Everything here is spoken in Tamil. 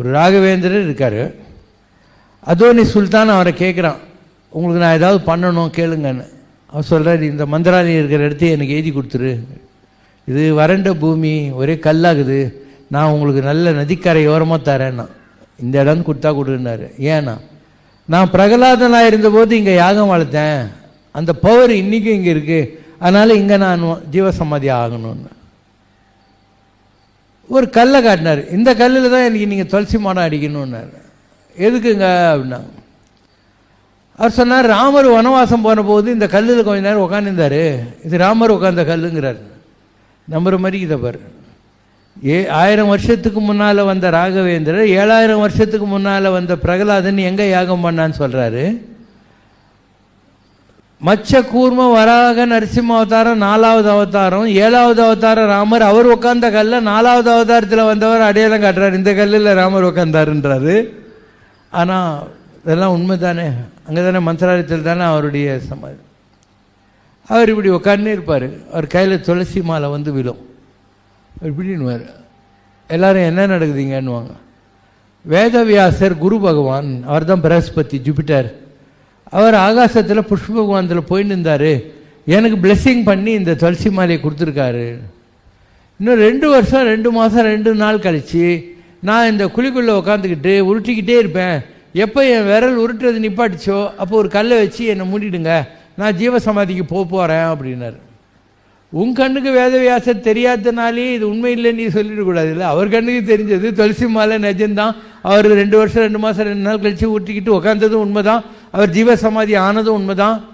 ஒரு ராகவேந்திரர் இருக்கார். அதோனி சுல்தான் அவரை கேட்குறான் உங்களுக்கு நான் ஏதாவது பண்ணணும் கேளுங்கன்னு. அவர் சொல்கிறார் இந்த மந்திராலயம் இருக்கிற இடத்தையும் எனக்கு எழுதி கொடுத்துரு. இது வறண்ட பூமி ஒரே கல்லாகுது. நான் உங்களுக்கு நல்ல நதிக்கரை ஓரமாக தரேன்னா. இந்த இடம் கொடுத்தா கொடுன்னாரு. ஏன்னா நான் பிரகலாதனாக இருந்தபோது இங்கே யாகம் வளர்த்தேன் அந்த பவர் இன்றைக்கும் இங்கே இருக்குது அதனால் இங்கே நான் ஜீவசமாதி ஆகணும்னு. ஒரு கல்லை காட்டினார். இந்த கல்லில் தான் எனக்கு நீங்கள் துளசி மாடம் அடிக்கணும்னார். எதுக்குங்க அப்படின்னா அவர் சொன்னார் ராமர் வனவாசம் போன போது இந்த கல்லில் கொஞ்ச நேரம் உட்காந்துருந்தார் இது ராமர் உட்காந்த கல்லுங்கிறார். நம்புற மாதிரி இதை பாரு. ஏ ஆயிரம் வருஷத்துக்கு முன்னால் வந்த ராகவேந்திரர் ஏழாயிரம் வருஷத்துக்கு முன்னால் வந்த பிரகலாதன் எங்கே யாகம் பண்ணான்னு சொல்கிறாரு மச்ச கூர்ம வராக நரசிம்ம அவதாரம் நாலாவது அவதாரம். ஏழாவது அவதாரம் ராமர். அவர் உட்கார்ந்த கல்ல நாலாவது அவதாரத்தில் வந்தவர் அடையாளம் காட்டுறார். இந்த கல்லில் ராமர் உட்கார்ந்தாருன்றாரு. ஆனால் இதெல்லாம் உண்மை தானே அங்கே தானே மந்திராலயத்தில் தானே அவருடைய சமாதி அவர் இப்படி உட்காந்து இருப்பார். அவர் கையில் துளசி மாலை வந்து விழும். அவர் இப்படின்னுவார். எல்லாரும் என்ன நடக்குதுங்கன்னுவாங்க. வேதவியாசர் குரு பகவான் அவர் தான் பிரகஸ்பதி ஜூபிட்டர். அவர் ஆகாசத்தில் புஷ்ப பகவானத்தில் போயின்னு இருந்தார். எனக்கு பிளெஸ்ஸிங் பண்ணி இந்த துளசி மாலையை கொடுத்துருக்காரு. இன்னும் ரெண்டு வருஷம் ரெண்டு மாதம் ரெண்டு நாள் கழித்து நான் இந்த குழிக்குள்ளே உட்காந்துக்கிட்டு உருட்டிக்கிட்டே இருப்பேன். எப்போ என் விரல் உருட்டுறது நிப்பாட்டிச்சோ அப்போ ஒரு கல்லை வச்சு என்னை மூடிடுங்க. நான் ஜீவசமாதிக்கு போக போகிறேன் அப்படின்னாரு. உன் கண்ணுக்கு வேதவியாசம் தெரியாதனாலே இது உண்மை இல்லைன்னு நீ சொல்லிடக்கூடாது இல்லை? அவர் கண்ணுக்கு தெரிஞ்சது துளசி மாலை நிஜம்தான். அவர் ரெண்டு வருஷம் ரெண்டு மாதம் ரெண்டு நாள் கழித்து உருட்டிக்கிட்டு உட்காந்ததும் உண்மைதான். அவர் ஜீவசமாதி ஆனதும் உண்மைதான்.